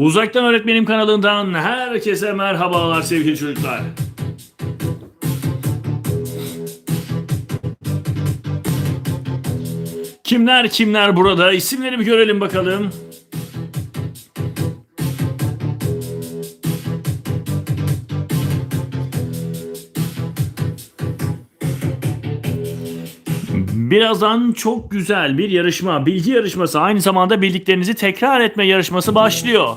Uzaktan Öğretmenim kanalından herkese merhabalar sevgili çocuklar. Kimler kimler burada? İsimleri bir görelim bakalım. Birazdan çok güzel bir yarışma, bilgi yarışması, aynı zamanda bildiklerinizi tekrar etme yarışması başlıyor.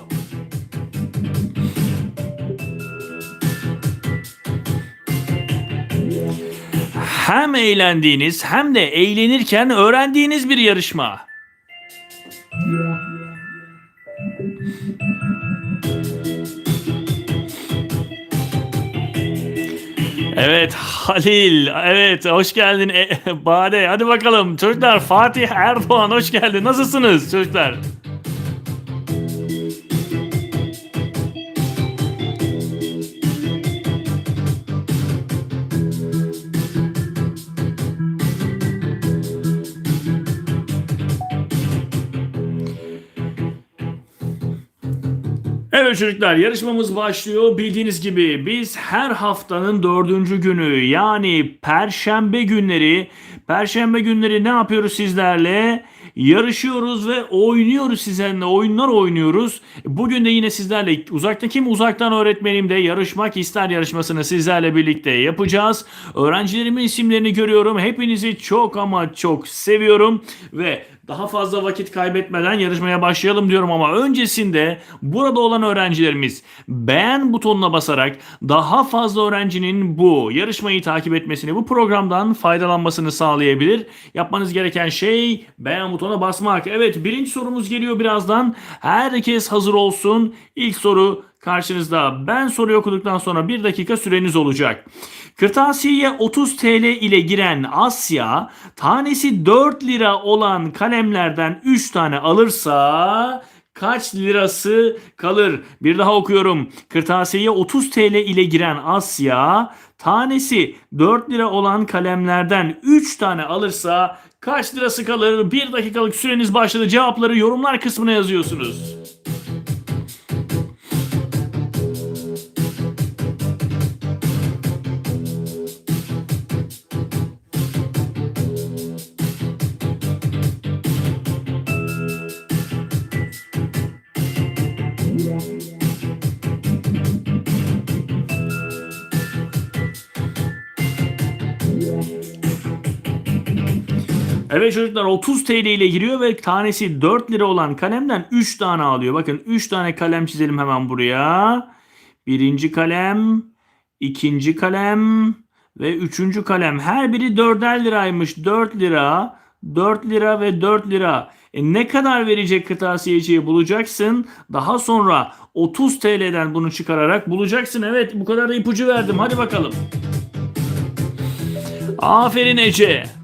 Hem eğlendiğiniz hem de eğlenirken öğrendiğiniz bir yarışma. Evet Halil, evet hoş geldin e, Bade. Hadi bakalım çocuklar Fatih Erdoğan hoş geldin. Nasılsınız çocuklar? Evet çocuklar yarışmamız başlıyor. Bildiğiniz gibi biz her haftanın dördüncü günü yani perşembe günleri perşembe günleri ne yapıyoruz sizlerle? Yarışıyoruz ve oynuyoruz sizlerle oyunlar oynuyoruz. Bugün de yine sizlerle uzaktan kim uzaktan öğretmenim de yarışmak ister yarışmasını sizlerle birlikte yapacağız. Öğrencilerimin isimlerini görüyorum. Hepinizi çok ama çok seviyorum ve daha fazla vakit kaybetmeden yarışmaya başlayalım diyorum ama öncesinde burada olan öğrencilerimiz beğen butonuna basarak daha fazla öğrencinin bu yarışmayı takip etmesini, bu programdan faydalanmasını sağlayabilir. Yapmanız gereken şey beğen butonuna basmak. Evet birinci sorumuz geliyor birazdan. Herkes hazır olsun. İlk soru karşınızda. Ben soruyu okuduktan sonra bir dakika süreniz olacak. Kırtasiyeye 30 TL ile giren Asya tanesi 4 lira olan kalemlerden 3 tane alırsa kaç lirası kalır? Bir daha okuyorum. Kırtasiyeye 30 TL ile giren Asya tanesi 4 lira olan kalemlerden 3 tane alırsa kaç lirası kalır? Bir dakikalık süreniz başladı. Cevapları yorumlar kısmına yazıyorsunuz. Evet çocuklar 30 TL ile giriyor ve tanesi 4 lira olan kalemden 3 tane alıyor. Bakın 3 tane kalem çizelim hemen buraya. Birinci kalem, ikinci kalem ve üçüncü kalem. Her biri 4'er liraymış. 4 lira, 4 lira ve 4 lira. E ne kadar verecek kırtasiyeciye bulacaksın. Daha sonra 30 TL'den bunu çıkararak bulacaksın. Evet bu kadar da ipucu verdim. Hadi bakalım. Aferin Ece.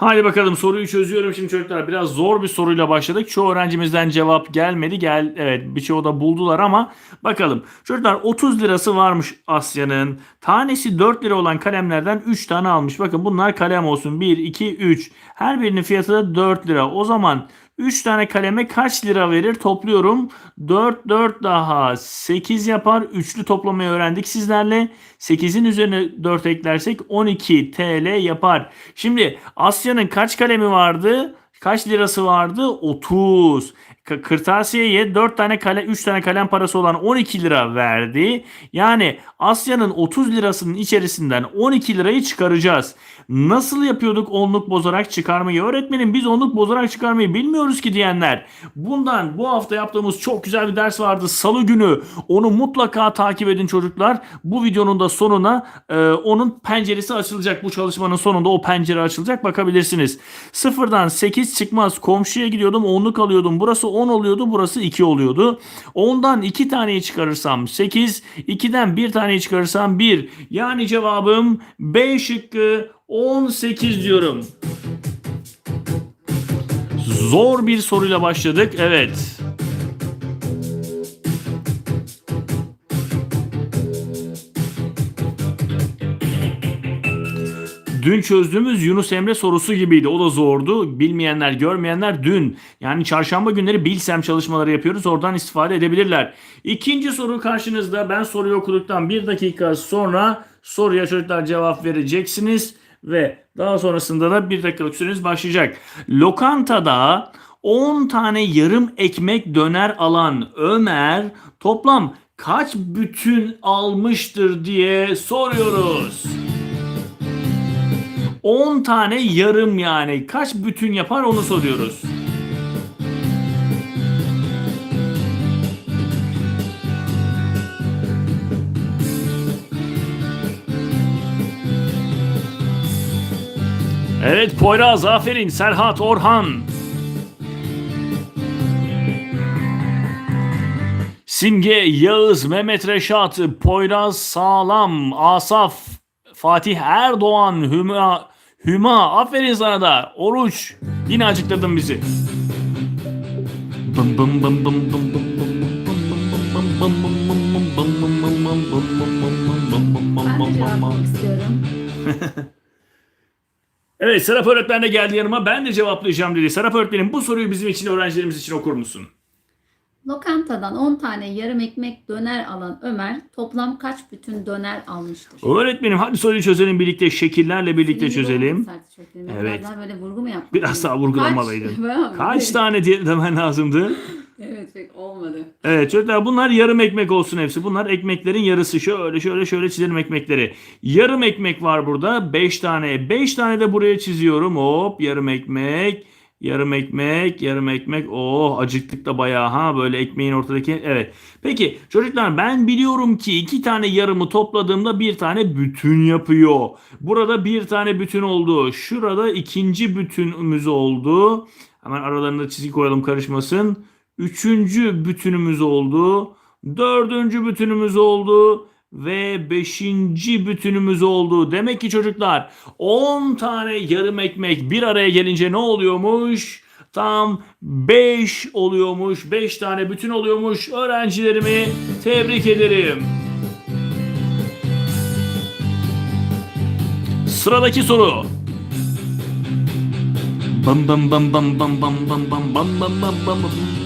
Hadi bakalım soruyu çözüyorum şimdi çocuklar. Biraz zor bir soruyla başladık. Çoğu öğrencimizden cevap gelmedi. Gel evet birçoğu da buldular ama bakalım. Çocuklar 30 lirası varmış Asya'nın. Tanesi 4 lira olan kalemlerden 3 tane almış. Bakın bunlar kalem olsun. 1 2 3. Her birinin fiyatı da 4 lira. O zaman 3 tane kaleme kaç lira verir? Topluyorum. 4 4 daha 8 yapar. Üçlü toplamayı öğrendik sizlerle. 8'in üzerine 4 eklersek 12 TL yapar. Şimdi Asya'nın kaç kalemi vardı? Kaç lirası vardı? 30. Kırtasiyeye 4 tane kale 3 tane kalem parası olan 12 lira verdi. Yani Asya'nın 30 lirasının içerisinden 12 lirayı çıkaracağız. Nasıl yapıyorduk onluk bozarak çıkarmayı? Öğretmenim biz onluk bozarak çıkarmayı bilmiyoruz ki diyenler. Bundan bu hafta yaptığımız çok güzel bir ders vardı. Salı günü. Onu mutlaka takip edin çocuklar. Bu videonun da sonuna e, onun penceresi açılacak. Bu çalışmanın sonunda o pencere açılacak. Bakabilirsiniz. Sıfırdan 8 çıkmaz. Komşuya gidiyordum. Onluk alıyordum. Burası 10 oluyordu. Burası 2 oluyordu. Ondan 2 taneyi çıkarırsam 8. 2'den 1 taneyi çıkarırsam 1. Yani cevabım B şıkkı 18 diyorum. Zor bir soruyla başladık. Evet. Dün çözdüğümüz Yunus Emre sorusu gibiydi. O da zordu. Bilmeyenler, görmeyenler dün. Yani çarşamba günleri Bilsem çalışmaları yapıyoruz. Oradan istifade edebilirler. İkinci soru karşınızda. Ben soruyu okuduktan bir dakika sonra soruya çocuklar cevap vereceksiniz. Ve daha sonrasında da bir dakikalık süreniz başlayacak. Lokantada 10 tane yarım ekmek döner alan Ömer toplam kaç bütün almıştır diye soruyoruz. 10 tane yarım yani kaç bütün yapar onu soruyoruz. Evet Poyraz aferin Serhat Orhan. Simge, Yağız, Mehmet Reşat, Poyraz Sağlam, Asaf, Fatih Erdoğan, Hüma, Hüma aferin sana da. Oruç yine acıktırdın bizi. Evet Serap öğretmen de geldi yanıma. Ben de cevaplayacağım dedi. Serap öğretmenim bu soruyu bizim için öğrencilerimiz için okur musun? Lokantadan 10 tane yarım ekmek döner alan Ömer toplam kaç bütün döner almıştır? Öğretmenim hadi soruyu çözelim birlikte. Şekillerle birlikte Senin çözelim. şeklinde. Biraz Evet. daha böyle vurgu mu yapmalıyım? Biraz daha vurgulamalıydın. Kaç? Kaç tane diye demen lazımdı. Evet pek olmadı. Evet çocuklar bunlar yarım ekmek olsun hepsi. Bunlar ekmeklerin yarısı. Şöyle şöyle şöyle çizelim ekmekleri. Yarım ekmek var burada. 5 tane. 5 tane de buraya çiziyorum. Hop yarım ekmek. Yarım ekmek, yarım ekmek. Oh acıktık da bayağı ha böyle ekmeğin ortadaki. Evet. Peki çocuklar ben biliyorum ki iki tane yarımı topladığımda bir tane bütün yapıyor. Burada bir tane bütün oldu. Şurada ikinci bütünümüz oldu. Hemen aralarında çizgi koyalım karışmasın. Üçüncü bütünümüz oldu. Dördüncü bütünümüz oldu. Ve beşinci bütünümüz oldu. Demek ki çocuklar 10 tane yarım ekmek bir araya gelince ne oluyormuş? Tam 5 oluyormuş. 5 tane bütün oluyormuş. Öğrencilerimi tebrik ederim. Sıradaki soru. Bam bam bam bam bam bam bam bam bam bam bam bam bam.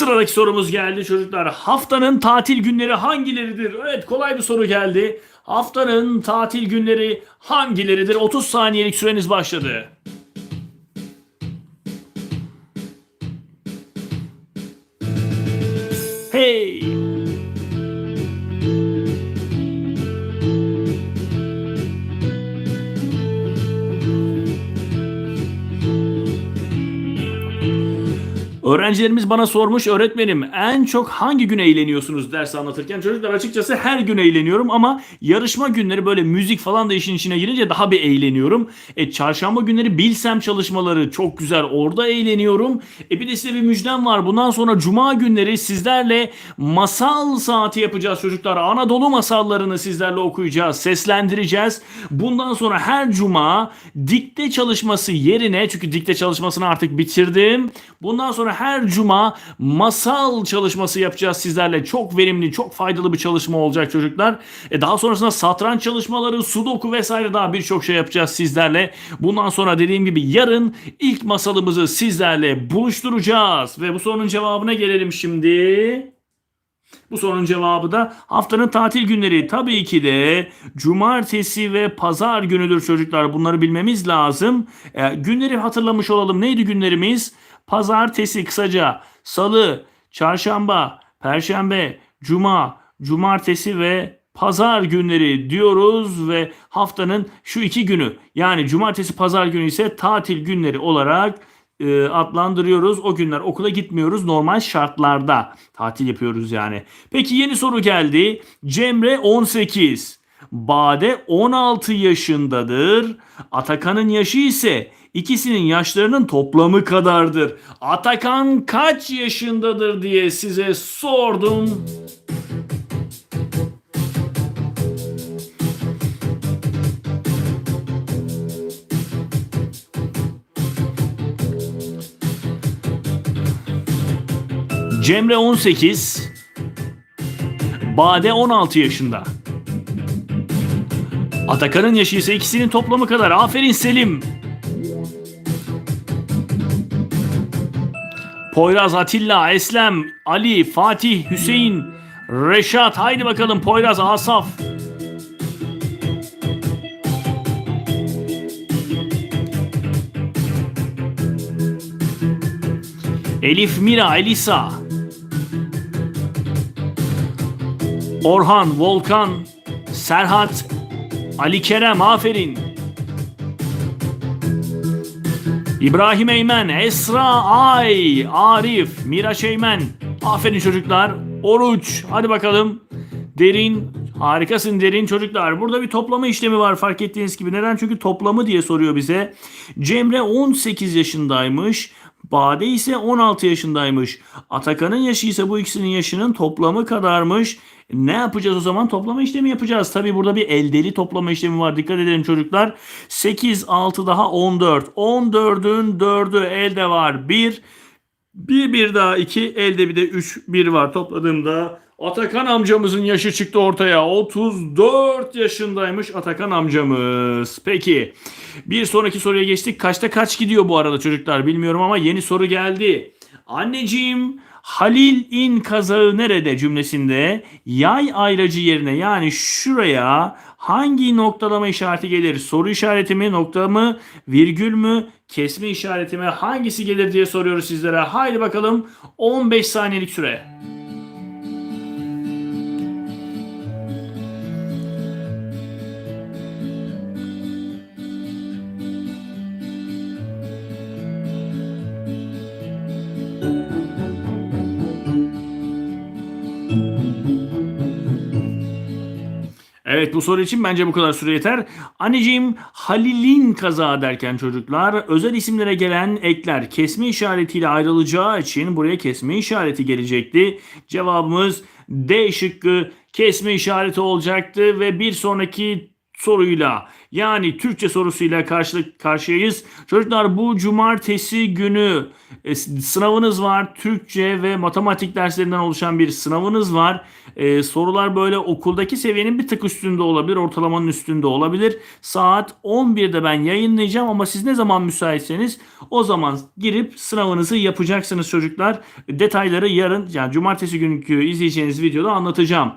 Sıradaki sorumuz geldi çocuklar. Haftanın tatil günleri hangileridir? Evet kolay bir soru geldi. Haftanın tatil günleri hangileridir? 30 saniyelik süreniz başladı. Öğrencilerimiz bana sormuş öğretmenim en çok hangi gün eğleniyorsunuz ders anlatırken? Çocuklar açıkçası her gün eğleniyorum ama yarışma günleri böyle müzik falan da işin içine girince daha bir eğleniyorum. E çarşamba günleri bilsem çalışmaları çok güzel orada eğleniyorum. E bir de size bir müjdem var. Bundan sonra cuma günleri sizlerle masal saati yapacağız çocuklar. Anadolu masallarını sizlerle okuyacağız, seslendireceğiz. Bundan sonra her cuma dikte çalışması yerine çünkü dikte çalışmasını artık bitirdim. Bundan sonra her cuma masal çalışması yapacağız sizlerle. Çok verimli, çok faydalı bir çalışma olacak çocuklar. E daha sonrasında satranç çalışmaları, sudoku vesaire daha birçok şey yapacağız sizlerle. Bundan sonra dediğim gibi yarın ilk masalımızı sizlerle buluşturacağız. Ve bu sorunun cevabına gelelim şimdi. Bu sorunun cevabı da haftanın tatil günleri tabii ki de cumartesi ve pazar günüdür çocuklar. Bunları bilmemiz lazım. E, günleri hatırlamış olalım. Neydi günlerimiz? Pazartesi kısaca, salı, çarşamba, perşembe, cuma, cumartesi ve pazar günleri diyoruz ve haftanın şu iki günü yani cumartesi pazar günü ise tatil günleri olarak e, adlandırıyoruz. O günler okula gitmiyoruz normal şartlarda tatil yapıyoruz yani. Peki yeni soru geldi. Cemre 18. Bade 16 yaşındadır. Atakan'ın yaşı ise ikisinin yaşlarının toplamı kadardır. Atakan kaç yaşındadır diye size sordum. Cemre 18, Bade 16 yaşında. Atakan'ın yaşı ise ikisinin toplamı kadar. Aferin Selim. Poyraz, Atilla, Eslem, Ali, Fatih, Hüseyin, Reşat. Haydi bakalım Poyraz, Asaf. Elif, Mira, Elisa. Orhan, Volkan, Serhat, Ali Kerem aferin. İbrahim Eymen, Esra Ay, Arif, Miraç Eymen. Aferin çocuklar. Oruç. Hadi bakalım. Derin. Harikasın derin çocuklar. Burada bir toplama işlemi var fark ettiğiniz gibi. Neden? Çünkü toplamı diye soruyor bize. Cemre 18 yaşındaymış. Bade ise 16 yaşındaymış. Atakan'ın yaşı ise bu ikisinin yaşının toplamı kadarmış. Ne yapacağız o zaman? Toplama işlemi yapacağız. Tabi burada bir eldeli toplama işlemi var. Dikkat edelim çocuklar. 8, 6 daha 14. 14'ün 4'ü elde var. 1. Bir bir daha 2. Elde bir de 3. 1 var. Topladığımda Atakan amcamızın yaşı çıktı ortaya. 34 yaşındaymış Atakan amcamız. Peki. Bir sonraki soruya geçtik. Kaçta kaç gidiyor bu arada çocuklar bilmiyorum ama yeni soru geldi. Anneciğim Halil in kazağı nerede cümlesinde yay ayracı yerine yani şuraya hangi noktalama işareti gelir? Soru işareti mi, nokta mı, virgül mü, kesme işareti mi hangisi gelir diye soruyoruz sizlere. Haydi bakalım 15 saniyelik süre. Evet bu soru için bence bu kadar süre yeter. Anneciğim Halil'in kaza derken çocuklar özel isimlere gelen ekler kesme işaretiyle ayrılacağı için buraya kesme işareti gelecekti. Cevabımız D şıkkı kesme işareti olacaktı ve bir sonraki soruyla yani Türkçe sorusuyla karşı karşıyayız. Çocuklar bu cumartesi günü e, sınavınız var. Türkçe ve matematik derslerinden oluşan bir sınavınız var. E, sorular böyle okuldaki seviyenin bir tık üstünde olabilir. Ortalamanın üstünde olabilir. Saat 11'de ben yayınlayacağım ama siz ne zaman müsaitseniz o zaman girip sınavınızı yapacaksınız çocuklar. Detayları yarın yani cumartesi günkü izleyeceğiniz videoda anlatacağım.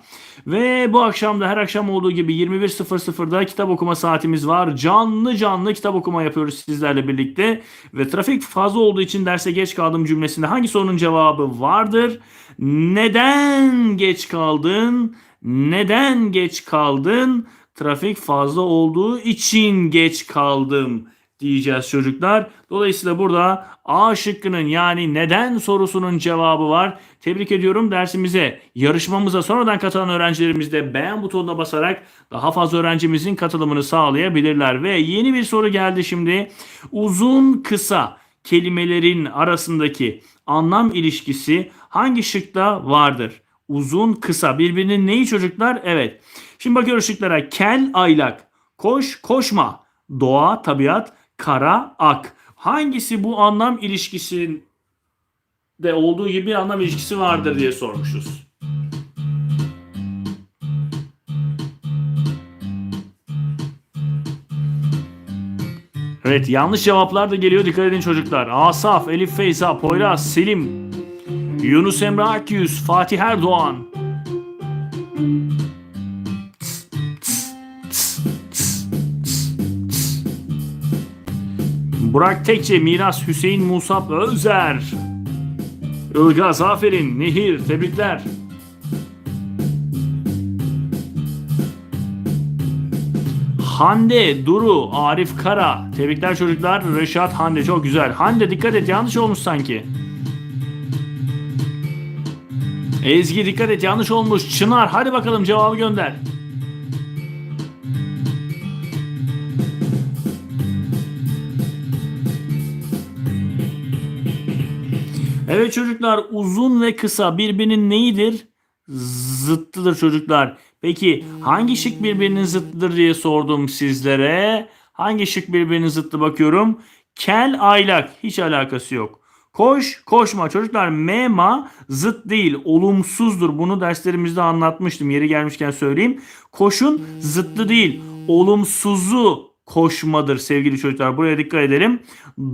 Ve bu akşam da her akşam olduğu gibi 21.00'da kitap okuma saatimiz var. Canlı canlı kitap okuma yapıyoruz sizlerle birlikte. Ve trafik fazla olduğu için derse geç kaldım cümlesinde hangi sorunun cevabı vardır? Neden geç kaldın? Neden geç kaldın? Trafik fazla olduğu için geç kaldım diyeceğiz çocuklar. Dolayısıyla burada A şıkkının yani neden sorusunun cevabı var. Tebrik ediyorum dersimize, yarışmamıza sonradan katılan öğrencilerimiz de beğen butonuna basarak daha fazla öğrencimizin katılımını sağlayabilirler. Ve yeni bir soru geldi şimdi. Uzun kısa kelimelerin arasındaki anlam ilişkisi hangi şıkta vardır? Uzun kısa birbirinin neyi çocuklar? Evet. Şimdi bakıyoruz şıklara. Kel aylak, koş koşma, doğa tabiat, kara ak. Hangisi bu anlam ilişkisinde olduğu gibi bir anlam ilişkisi vardır diye sormuşuz. Evet yanlış cevaplar da geliyor dikkat edin çocuklar. Asaf, Elif Feyza, Poyraz, Selim, Yunus Emre Akyüz, Fatih Erdoğan. Burak Tekçe, Miras, Hüseyin Musab Özer. Ilgaz aferin, Nehir tebrikler. Hande, Duru, Arif Kara. Tebrikler çocuklar. Reşat Hande çok güzel. Hande dikkat et yanlış olmuş sanki. Ezgi dikkat et yanlış olmuş. Çınar hadi bakalım cevabı gönder. Evet çocuklar uzun ve kısa birbirinin neyidir? Zıttıdır çocuklar. Peki hangi şık birbirinin zıttıdır diye sordum sizlere. Hangi şık birbirinin zıttı bakıyorum. Kel aylak hiç alakası yok. Koş, koşma. Çocuklar mema zıt değil, olumsuzdur. Bunu derslerimizde anlatmıştım. Yeri gelmişken söyleyeyim. Koşun zıttı değil, olumsuzu koşmadır sevgili çocuklar. Buraya dikkat edelim.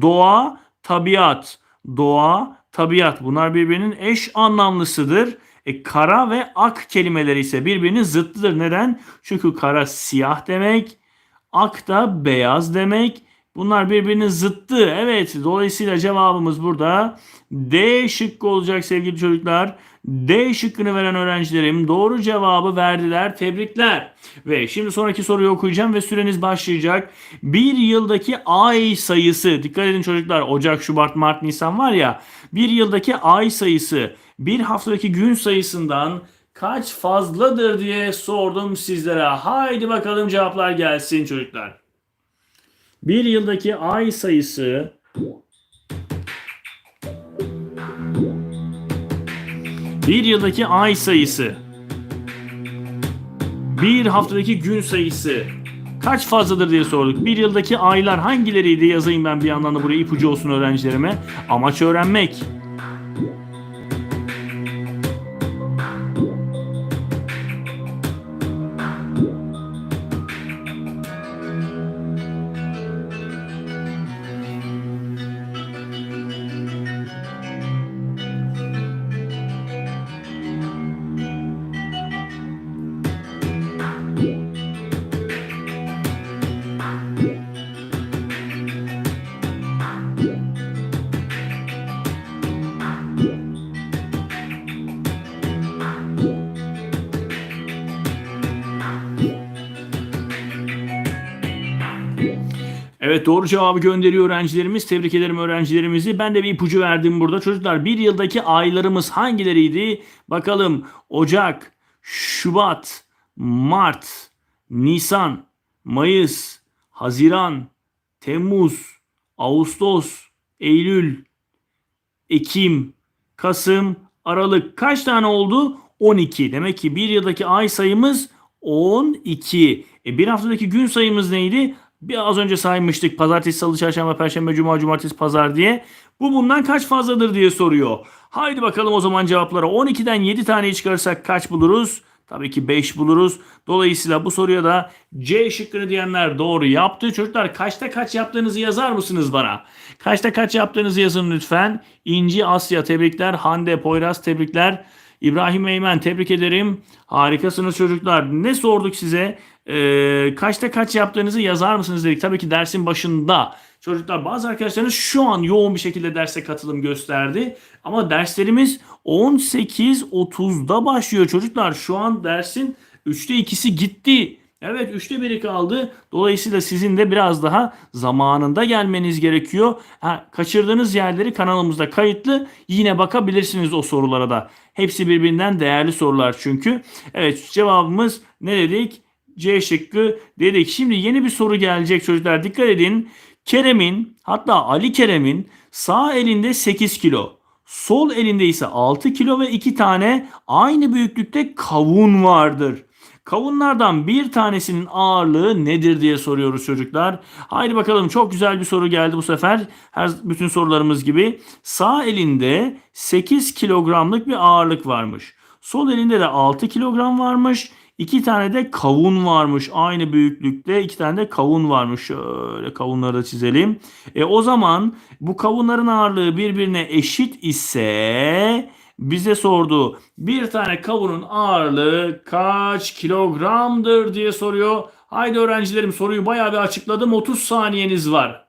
Doğa, tabiat. Doğa, tabiat. Bunlar birbirinin eş anlamlısıdır. E, kara ve ak kelimeleri ise birbirinin zıttıdır. Neden? Çünkü kara siyah demek, ak da beyaz demek. Bunlar birbirinin zıttı. Evet dolayısıyla cevabımız burada D şıkkı olacak sevgili çocuklar. D şıkkını veren öğrencilerim doğru cevabı verdiler. Tebrikler. Ve şimdi sonraki soruyu okuyacağım ve süreniz başlayacak. Bir yıldaki ay sayısı dikkat edin çocuklar Ocak, Şubat, Mart, Nisan var ya bir yıldaki ay sayısı bir haftadaki gün sayısından kaç fazladır diye sordum sizlere. Haydi bakalım cevaplar gelsin çocuklar. Bir yıldaki ay sayısı bir yıldaki ay sayısı bir haftadaki gün sayısı kaç fazladır diye sorduk. Bir yıldaki aylar hangileriydi yazayım ben bir yandan da buraya ipucu olsun öğrencilerime. Amaç öğrenmek. Evet doğru cevabı gönderiyor öğrencilerimiz. Tebrik ederim öğrencilerimizi. Ben de bir ipucu verdim burada. Çocuklar bir yıldaki aylarımız hangileriydi? Bakalım Ocak, Şubat, Mart, Nisan, Mayıs, Haziran, Temmuz, Ağustos, Eylül, Ekim, Kasım, Aralık kaç tane oldu? 12. Demek ki bir yıldaki ay sayımız 12. E bir haftadaki gün sayımız neydi? Bir az önce saymıştık. Pazartesi, salı, çarşamba, perşembe, cuma, cumartesi, pazar diye. Bu bundan kaç fazladır diye soruyor. Haydi bakalım o zaman cevaplara. 12'den 7 taneyi çıkarırsak kaç buluruz? Tabii ki 5 buluruz. Dolayısıyla bu soruya da C şıkkını diyenler doğru yaptı. Çocuklar kaçta kaç yaptığınızı yazar mısınız bana? Kaçta kaç yaptığınızı yazın lütfen. İnci Asya tebrikler. Hande Poyraz tebrikler. İbrahim Eymen tebrik ederim. Harikasınız çocuklar. Ne sorduk size? Ee, kaçta kaç yaptığınızı yazar mısınız dedik. Tabii ki dersin başında. Çocuklar bazı arkadaşlarınız şu an yoğun bir şekilde derse katılım gösterdi. Ama derslerimiz 18.30'da başlıyor çocuklar. Şu an dersin 3'te 2'si gitti. Evet 3'te 1'i kaldı. Dolayısıyla sizin de biraz daha zamanında gelmeniz gerekiyor. Ha, kaçırdığınız yerleri kanalımızda kayıtlı. Yine bakabilirsiniz o sorulara da. Hepsi birbirinden değerli sorular çünkü. Evet cevabımız ne dedik? C şıkkı dedik. Şimdi yeni bir soru gelecek çocuklar. Dikkat edin. Kerem'in hatta Ali Kerem'in sağ elinde 8 kilo. Sol elinde ise 6 kilo ve 2 tane aynı büyüklükte kavun vardır. Kavunlardan bir tanesinin ağırlığı nedir diye soruyoruz çocuklar. Haydi bakalım çok güzel bir soru geldi bu sefer. Her bütün sorularımız gibi. Sağ elinde 8 kilogramlık bir ağırlık varmış. Sol elinde de 6 kilogram varmış. İki tane de kavun varmış. Aynı büyüklükte iki tane de kavun varmış. Şöyle kavunları da çizelim. E o zaman bu kavunların ağırlığı birbirine eşit ise bize sordu. Bir tane kavunun ağırlığı kaç kilogramdır diye soruyor. Haydi öğrencilerim soruyu bayağı bir açıkladım. 30 saniyeniz var.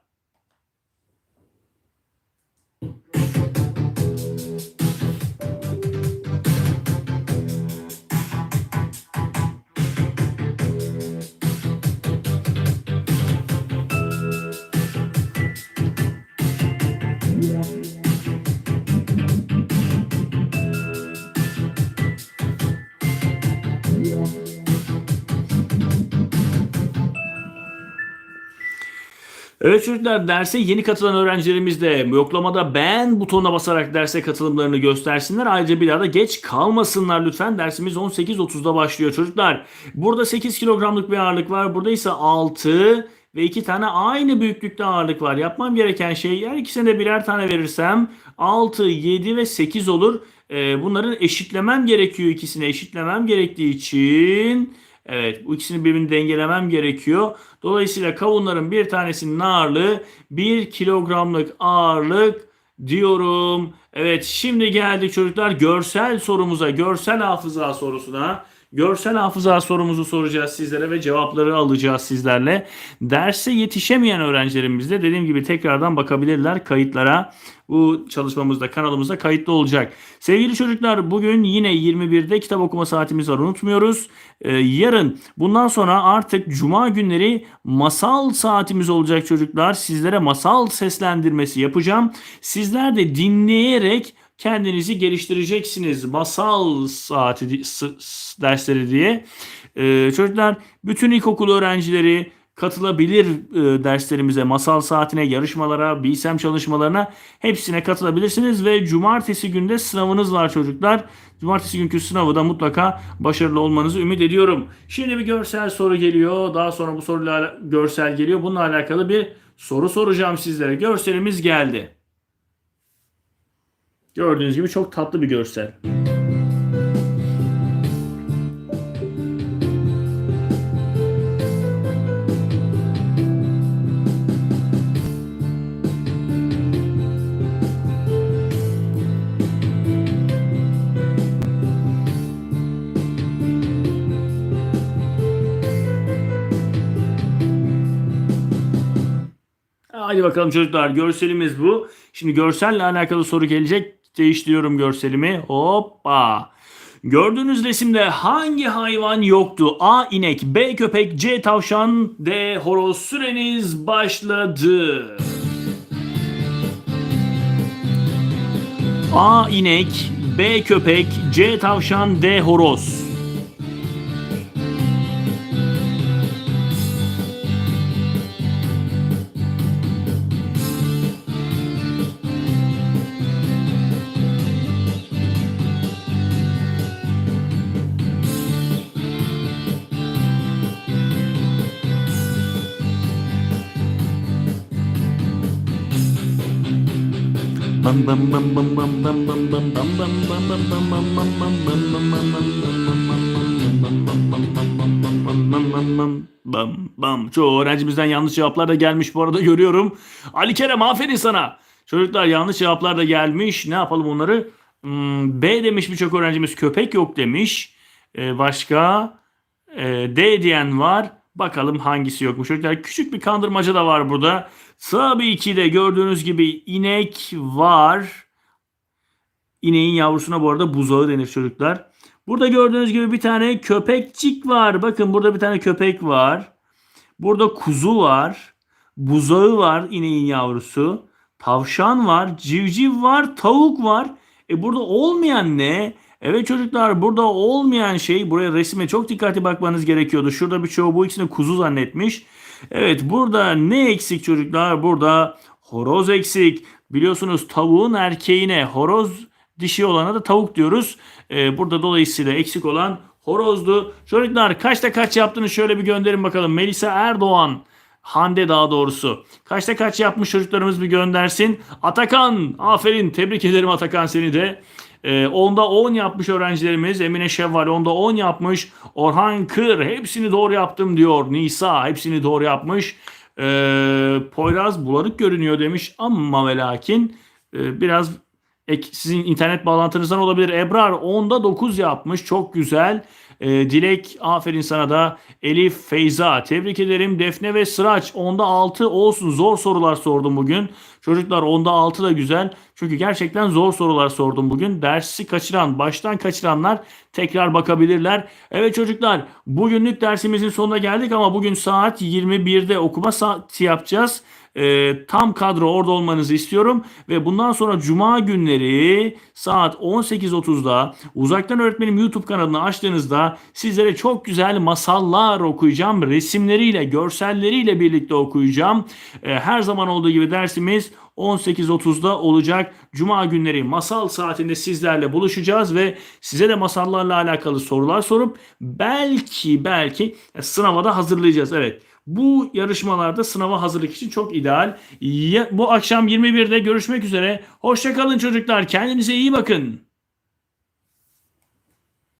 Evet çocuklar derse yeni katılan öğrencilerimiz de yoklamada beğen butonuna basarak derse katılımlarını göstersinler. Ayrıca bir daha da geç kalmasınlar lütfen. Dersimiz 18.30'da başlıyor çocuklar. Burada 8 kilogramlık bir ağırlık var. Burada ise 6 ve 2 tane aynı büyüklükte ağırlık var. Yapmam gereken şey her ikisine de birer tane verirsem 6, 7 ve 8 olur. Ee, bunların eşitlemem gerekiyor. ikisini eşitlemem gerektiği için Evet bu ikisini birbirini dengelemem gerekiyor. Dolayısıyla kavunların bir tanesinin ağırlığı 1 kilogramlık ağırlık diyorum. Evet şimdi geldik çocuklar görsel sorumuza, görsel hafıza sorusuna. Görsel hafıza sorumuzu soracağız sizlere ve cevapları alacağız sizlerle. Derse yetişemeyen öğrencilerimiz de dediğim gibi tekrardan bakabilirler kayıtlara. Bu çalışmamızda kanalımızda kayıtlı olacak. Sevgili çocuklar bugün yine 21'de kitap okuma saatimiz var unutmuyoruz. Ee, yarın bundan sonra artık cuma günleri masal saatimiz olacak çocuklar. Sizlere masal seslendirmesi yapacağım. Sizler de dinleyerek kendinizi geliştireceksiniz. Masal saati dersleri diye. Ee, çocuklar bütün ilkokul öğrencileri katılabilir e, derslerimize, masal saatine, yarışmalara, bilsem çalışmalarına hepsine katılabilirsiniz ve cumartesi günde sınavınız var çocuklar. Cumartesi günkü sınavı da mutlaka başarılı olmanızı ümit ediyorum. Şimdi bir görsel soru geliyor. Daha sonra bu soruyla görsel geliyor. Bununla alakalı bir soru soracağım sizlere. Görselimiz geldi. Gördüğünüz gibi çok tatlı bir görsel. Hadi bakalım çocuklar görselimiz bu. Şimdi görselle alakalı soru gelecek. Değiştiriyorum görselimi. Hoppa. Gördüğünüz resimde hangi hayvan yoktu? A. inek, B. köpek, C. tavşan, D. horoz. Süreniz başladı. A. inek, B. köpek, C. tavşan, D. horoz. Bam bam bam Çoğu öğrencimizden yanlış cevaplar da gelmiş bu arada görüyorum. Ali Kerem aferin sana. Çocuklar yanlış cevaplar da gelmiş. Ne yapalım onları? Hmm, B demiş birçok öğrencimiz köpek yok demiş. Ee, başka e, D diyen var. Bakalım hangisi yokmuş. Çocuklar küçük bir kandırmaca da var burada. Tabii ki de gördüğünüz gibi inek var. İneğin yavrusuna bu arada buzağı denir çocuklar. Burada gördüğünüz gibi bir tane köpekçik var. Bakın burada bir tane köpek var. Burada kuzu var. Buzağı var ineğin yavrusu. Tavşan var. Civciv var. Tavuk var. E burada olmayan ne? Evet çocuklar burada olmayan şey buraya resme çok dikkatli bakmanız gerekiyordu. Şurada birçoğu bu ikisini kuzu zannetmiş. Evet burada ne eksik çocuklar? Burada horoz eksik. Biliyorsunuz tavuğun erkeğine horoz dişi olana da tavuk diyoruz. Ee, burada dolayısıyla eksik olan horozdu. Çocuklar kaçta kaç yaptığını şöyle bir gönderin bakalım. Melisa Erdoğan. Hande daha doğrusu. Kaçta kaç yapmış çocuklarımız bir göndersin. Atakan aferin tebrik ederim Atakan seni de. Ee, onda 10 yapmış öğrencilerimiz. Emine Şevval onda 10 yapmış. Orhan Kır hepsini doğru yaptım diyor. Nisa hepsini doğru yapmış. Ee, Poyraz bulanık görünüyor demiş ama ve lakin e, biraz ek, sizin internet bağlantınızdan olabilir. Ebrar onda 9 yapmış. Çok güzel. Ee, Dilek aferin sana da. Elif Feyza tebrik ederim. Defne ve Sıraç onda 6 olsun. Zor sorular sordum bugün. Çocuklar onda 6 da güzel. Çünkü gerçekten zor sorular sordum bugün. Dersi kaçıran, baştan kaçıranlar tekrar bakabilirler. Evet çocuklar bugünlük dersimizin sonuna geldik ama bugün saat 21'de okuma saati yapacağız. E, tam kadro orada olmanızı istiyorum ve bundan sonra cuma günleri saat 18.30'da uzaktan öğretmenim YouTube kanalını açtığınızda sizlere çok güzel masallar okuyacağım. Resimleriyle, görselleriyle birlikte okuyacağım. E, her zaman olduğu gibi dersimiz 18.30'da olacak. Cuma günleri masal saatinde sizlerle buluşacağız ve size de masallarla alakalı sorular sorup belki belki sınava da hazırlayacağız. Evet. Bu yarışmalarda sınava hazırlık için çok ideal. Bu akşam 21'de görüşmek üzere. Hoşçakalın çocuklar. Kendinize iyi bakın.